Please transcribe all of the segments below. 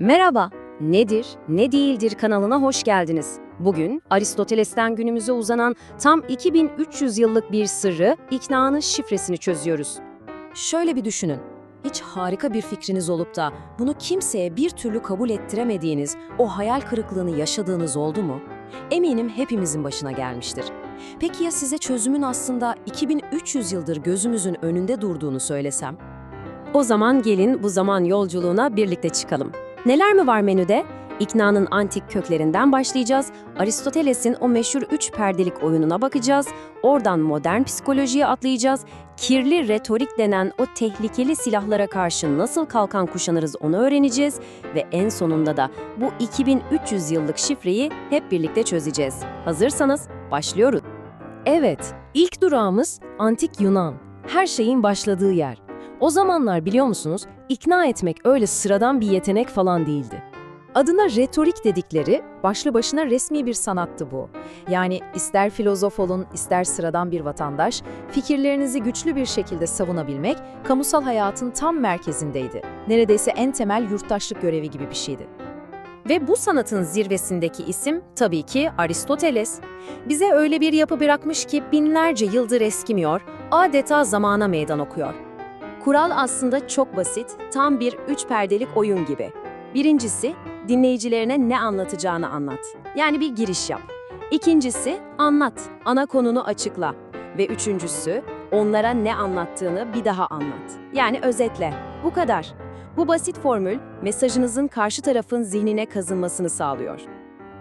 Merhaba, Nedir, Ne Değildir kanalına hoş geldiniz. Bugün Aristoteles'ten günümüze uzanan tam 2300 yıllık bir sırrı, iknanın şifresini çözüyoruz. Şöyle bir düşünün. Hiç harika bir fikriniz olup da bunu kimseye bir türlü kabul ettiremediğiniz, o hayal kırıklığını yaşadığınız oldu mu? Eminim hepimizin başına gelmiştir. Peki ya size çözümün aslında 2300 yıldır gözümüzün önünde durduğunu söylesem? O zaman gelin bu zaman yolculuğuna birlikte çıkalım. Neler mi var menüde? İknanın antik köklerinden başlayacağız. Aristoteles'in o meşhur üç perdelik oyununa bakacağız. Oradan modern psikolojiye atlayacağız. Kirli retorik denen o tehlikeli silahlara karşı nasıl kalkan kuşanırız onu öğreneceğiz. Ve en sonunda da bu 2300 yıllık şifreyi hep birlikte çözeceğiz. Hazırsanız başlıyoruz. Evet, ilk durağımız Antik Yunan. Her şeyin başladığı yer. O zamanlar biliyor musunuz, ikna etmek öyle sıradan bir yetenek falan değildi. Adına retorik dedikleri başlı başına resmi bir sanattı bu. Yani ister filozof olun, ister sıradan bir vatandaş, fikirlerinizi güçlü bir şekilde savunabilmek kamusal hayatın tam merkezindeydi. Neredeyse en temel yurttaşlık görevi gibi bir şeydi. Ve bu sanatın zirvesindeki isim tabii ki Aristoteles. Bize öyle bir yapı bırakmış ki binlerce yıldır eskimiyor, adeta zamana meydan okuyor. Kural aslında çok basit, tam bir üç perdelik oyun gibi. Birincisi, dinleyicilerine ne anlatacağını anlat. Yani bir giriş yap. İkincisi, anlat, ana konunu açıkla. Ve üçüncüsü, onlara ne anlattığını bir daha anlat. Yani özetle. Bu kadar. Bu basit formül, mesajınızın karşı tarafın zihnine kazınmasını sağlıyor.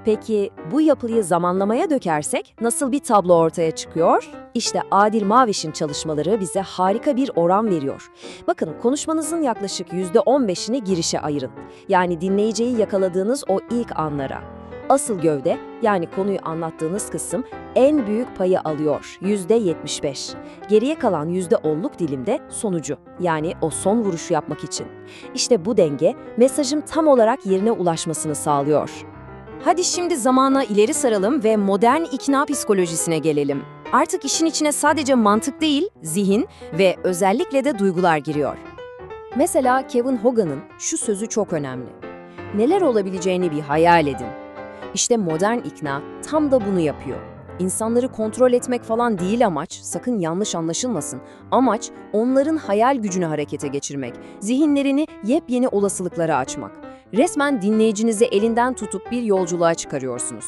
Peki bu yapıyı zamanlamaya dökersek nasıl bir tablo ortaya çıkıyor? İşte Adil Maviş'in çalışmaları bize harika bir oran veriyor. Bakın konuşmanızın yaklaşık %15'ini girişe ayırın. Yani dinleyiciyi yakaladığınız o ilk anlara. Asıl gövde yani konuyu anlattığınız kısım en büyük payı alıyor %75. Geriye kalan %10'luk dilimde sonucu yani o son vuruşu yapmak için. İşte bu denge mesajın tam olarak yerine ulaşmasını sağlıyor. Hadi şimdi zamana ileri saralım ve modern ikna psikolojisine gelelim. Artık işin içine sadece mantık değil, zihin ve özellikle de duygular giriyor. Mesela Kevin Hogan'ın şu sözü çok önemli. Neler olabileceğini bir hayal edin. İşte modern ikna tam da bunu yapıyor. İnsanları kontrol etmek falan değil amaç, sakın yanlış anlaşılmasın. Amaç onların hayal gücünü harekete geçirmek, zihinlerini yepyeni olasılıklara açmak. Resmen dinleyicinizi elinden tutup bir yolculuğa çıkarıyorsunuz.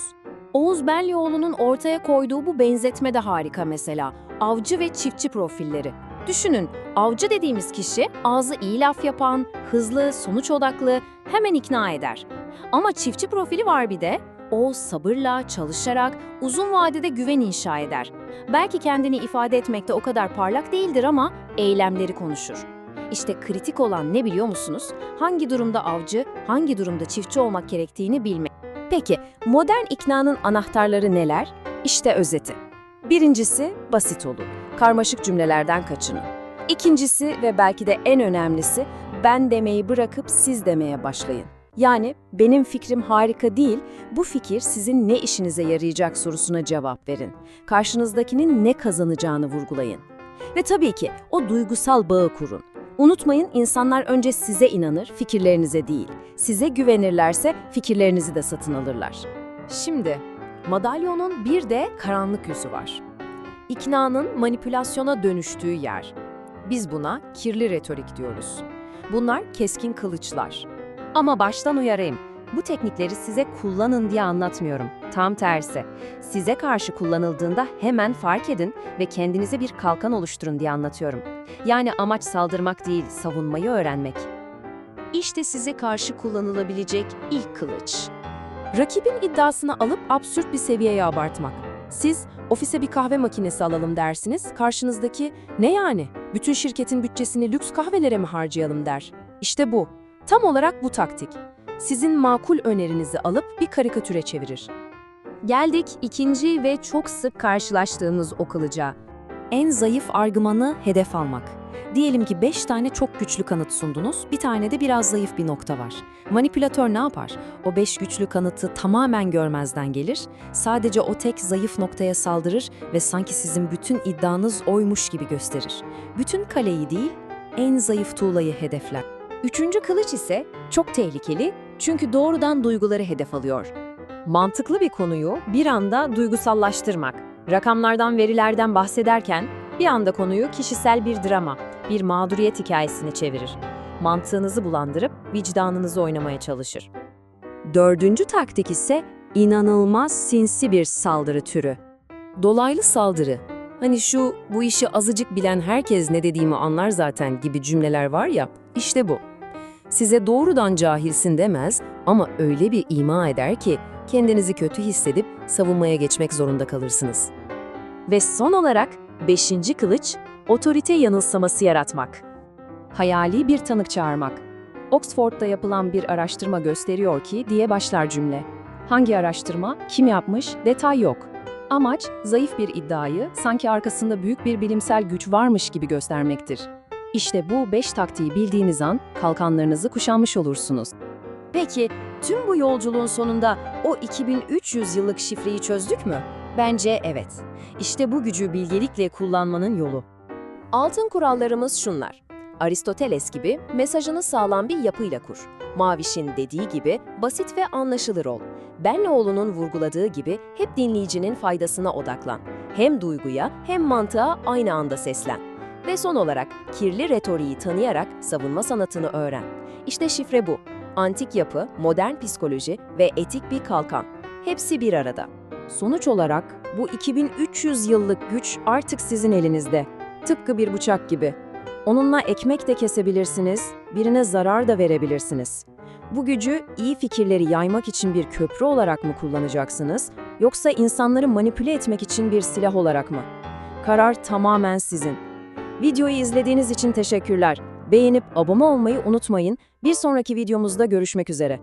Oğuz Benlioğlu'nun ortaya koyduğu bu benzetme de harika mesela. Avcı ve çiftçi profilleri. Düşünün, avcı dediğimiz kişi ağzı iyi laf yapan, hızlı, sonuç odaklı, hemen ikna eder. Ama çiftçi profili var bir de. O sabırla, çalışarak, uzun vadede güven inşa eder. Belki kendini ifade etmekte o kadar parlak değildir ama eylemleri konuşur. İşte kritik olan ne biliyor musunuz? Hangi durumda avcı, hangi durumda çiftçi olmak gerektiğini bilmek. Peki, modern iknanın anahtarları neler? İşte özeti. Birincisi, basit olun. Karmaşık cümlelerden kaçının. İkincisi ve belki de en önemlisi, ben demeyi bırakıp siz demeye başlayın. Yani benim fikrim harika değil, bu fikir sizin ne işinize yarayacak sorusuna cevap verin. Karşınızdakinin ne kazanacağını vurgulayın. Ve tabii ki o duygusal bağı kurun. Unutmayın insanlar önce size inanır, fikirlerinize değil. Size güvenirlerse fikirlerinizi de satın alırlar. Şimdi, madalyonun bir de karanlık yüzü var. İknanın manipülasyona dönüştüğü yer. Biz buna kirli retorik diyoruz. Bunlar keskin kılıçlar. Ama baştan uyarayım. Bu teknikleri size kullanın diye anlatmıyorum. Tam tersi. Size karşı kullanıldığında hemen fark edin ve kendinize bir kalkan oluşturun diye anlatıyorum. Yani amaç saldırmak değil, savunmayı öğrenmek. İşte size karşı kullanılabilecek ilk kılıç. Rakibin iddiasını alıp absürt bir seviyeye abartmak. Siz ofise bir kahve makinesi alalım dersiniz, karşınızdaki ne yani? Bütün şirketin bütçesini lüks kahvelere mi harcayalım der. İşte bu. Tam olarak bu taktik. Sizin makul önerinizi alıp bir karikatüre çevirir. Geldik ikinci ve çok sık karşılaştığımız o kılıca. En zayıf argümanı hedef almak. Diyelim ki 5 tane çok güçlü kanıt sundunuz, bir tane de biraz zayıf bir nokta var. Manipülatör ne yapar? O 5 güçlü kanıtı tamamen görmezden gelir, sadece o tek zayıf noktaya saldırır ve sanki sizin bütün iddianız oymuş gibi gösterir. Bütün kaleyi değil, en zayıf tuğlayı hedefler. Üçüncü kılıç ise çok tehlikeli, Çünkü doğrudan duyguları hedef alıyor. Mantıklı bir konuyu bir anda duygusallaştırmak, rakamlardan, verilerden bahsederken bir anda konuyu kişisel bir drama, bir mağduriyet hikayesine çevirir. Mantığınızı bulandırıp vicdanınızı oynamaya çalışır. Dördüncü taktik ise inanılmaz sinsi bir saldırı türü. Dolaylı saldırı. Hani şu bu işi azıcık bilen herkes ne dediğimi anlar zaten gibi cümleler var ya, işte bu. Size doğrudan cahilsin demez ama öyle bir ima eder ki kendinizi kötü hissedip savunmaya geçmek zorunda kalırsınız. Ve son olarak beşinci kılıç, otorite yanılsaması yaratmak. Hayali bir tanık çağırmak. Oxford'da yapılan bir araştırma gösteriyor ki diye başlar cümle. Hangi araştırma, kim yapmış, detay yok. Amaç, zayıf bir iddiayı sanki arkasında büyük bir bilimsel güç varmış gibi göstermektir. İşte bu beş taktiği bildiğiniz an kalkanlarınızı kuşanmış olursunuz. Peki tüm bu yolculuğun sonunda o 2300 yıllık şifreyi çözdük mü? Bence evet. İşte bu gücü bilgelikle kullanmanın yolu. Altın kurallarımız şunlar. Aristoteles gibi mesajını sağlam bir yapıyla kur. Maviş'in dediği gibi basit ve anlaşılır ol. Benlioğlu'nun vurguladığı gibi hep dinleyicinin faydasına odaklan. Hem duyguya hem mantığa aynı anda seslen. Ve son olarak kirli retoriği tanıyarak savunma sanatını öğren. İşte şifre bu. Antik yapı, modern psikoloji ve etik bir kalkan. Hepsi bir arada. Sonuç olarak bu 2300 yıllık güç artık sizin elinizde. Tıpkı bir bıçak gibi. Onunla ekmek de kesebilirsiniz, birine zarar da verebilirsiniz. Bu gücü iyi fikirleri yaymak için bir köprü olarak mı kullanacaksınız, yoksa insanları manipüle etmek için bir silah olarak mı? Karar tamamen sizin. Videoyu izlediğiniz için teşekkürler. Beğenip abone olmayı unutmayın. Bir sonraki videomuzda görüşmek üzere.